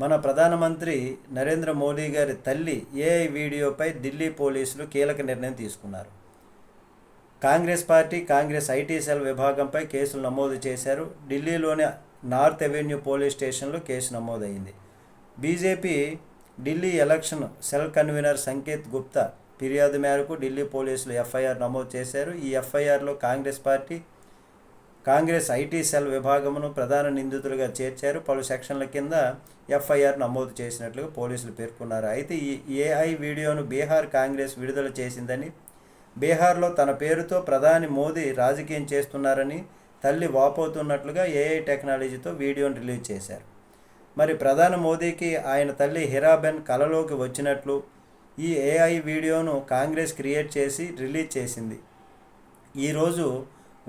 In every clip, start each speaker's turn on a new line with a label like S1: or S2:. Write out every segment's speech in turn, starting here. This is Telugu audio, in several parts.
S1: మన ప్రధానమంత్రి నరేంద్ర మోడీ గారి తల్లి ఏఐ వీడియోపై ఢిల్లీ పోలీసులు కీలక నిర్ణయం తీసుకున్నారు. Congress party Congress IT cell విభాగంపై కేసులు నమోదు చేశారు. ఢిల్లీలోని నార్త్ అవెన్యూ పోలీస్ స్టేషన్లో కేసు నమోదైంది. BJP Delhi election cell convener Sanket Gupta ఫిర్యాదు మేరకు ఢిల్లీ పోలీసులు ఎఫ్ఐఆర్ నమోదు చేశారు. ఈ ఎఫ్ఐఆర్లో Congress party Congress IT cell విభాగమును ప్రధాన నిందితులుగా చేర్చారు. పలు సెక్షన్ల కింద ఎఫ్ఐఆర్ నమోదు చేసినట్లుగా పోలీసులు పేర్కొన్నారు. అయితే ఈ ఏఐ వీడియోను బీహార్ కాంగ్రెస్ విడుదల చేసిందని బీహార్లో తన పేరుతో ప్రధాని మోదీ రాజకీయం చేస్తున్నారని తల్లి వాపోతున్నట్లుగా ఏఐ టెక్నాలజీతో వీడియోను రిలీజ్ చేశారు. మరి ప్రధాని మోదీకి ఆయన తల్లి హిరాబెన్ కలలోకి వచ్చినట్లు ఈ ఏఐ వీడియోను కాంగ్రెస్ క్రియేట్ చేసి రిలీజ్ చేసింది. ఈరోజు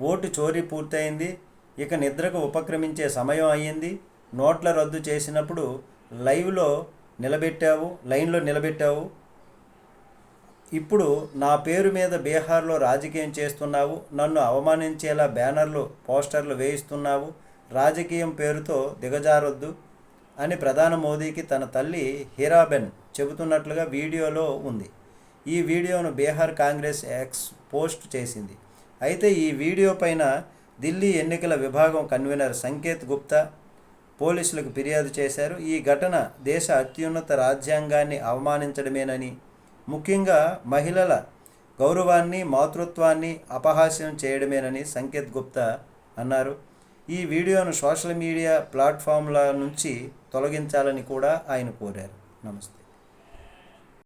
S1: ఓటు చోరీ పూర్తయింది. ఇక నిద్రకు ఉపక్రమించే సమయం అయ్యింది. నోట్ల రద్దు చేసినప్పుడు లైవ్లో నిలబెట్టావు లైన్లో నిలబెట్టావు. ఇప్పుడు నా పేరు మీద బీహార్లో రాజకీయం చేస్తున్నావు. నన్ను అవమానించేలా బ్యానర్లు పోస్టర్లు వేయిస్తున్నావు. రాజకీయం పేరుతో దిగజారొద్దు అని ప్రధాని మోదీకి తన తల్లి హీరాబెన్ చెబుతున్నట్లుగా వీడియోలో ఉంది. ఈ వీడియోను బీహార్ కాంగ్రెస్ ఎక్స్ పోస్ట్ చేసింది. అయితే ఈ వీడియో పైన ఢిల్లీ ఎన్నికల విభాగం కన్వీనర్ సంకేత్ గుప్తా పోలీసులకు ఫిర్యాదు చేశారు. ఈ ఘటన దేశ అత్యున్నత రాజ్యాంగాన్ని అవమానించడమేనని ముఖ్యంగా మహిళల గౌరవాన్ని మాతృత్వాన్ని అపహాస్యం చేయడమేనని సంకేత్ గుప్తా అన్నారు. ఈ వీడియోను సోషల్ మీడియా ప్లాట్ఫామ్ల నుంచి తొలగించాలని కూడా ఆయన కోరారు. నమస్తే.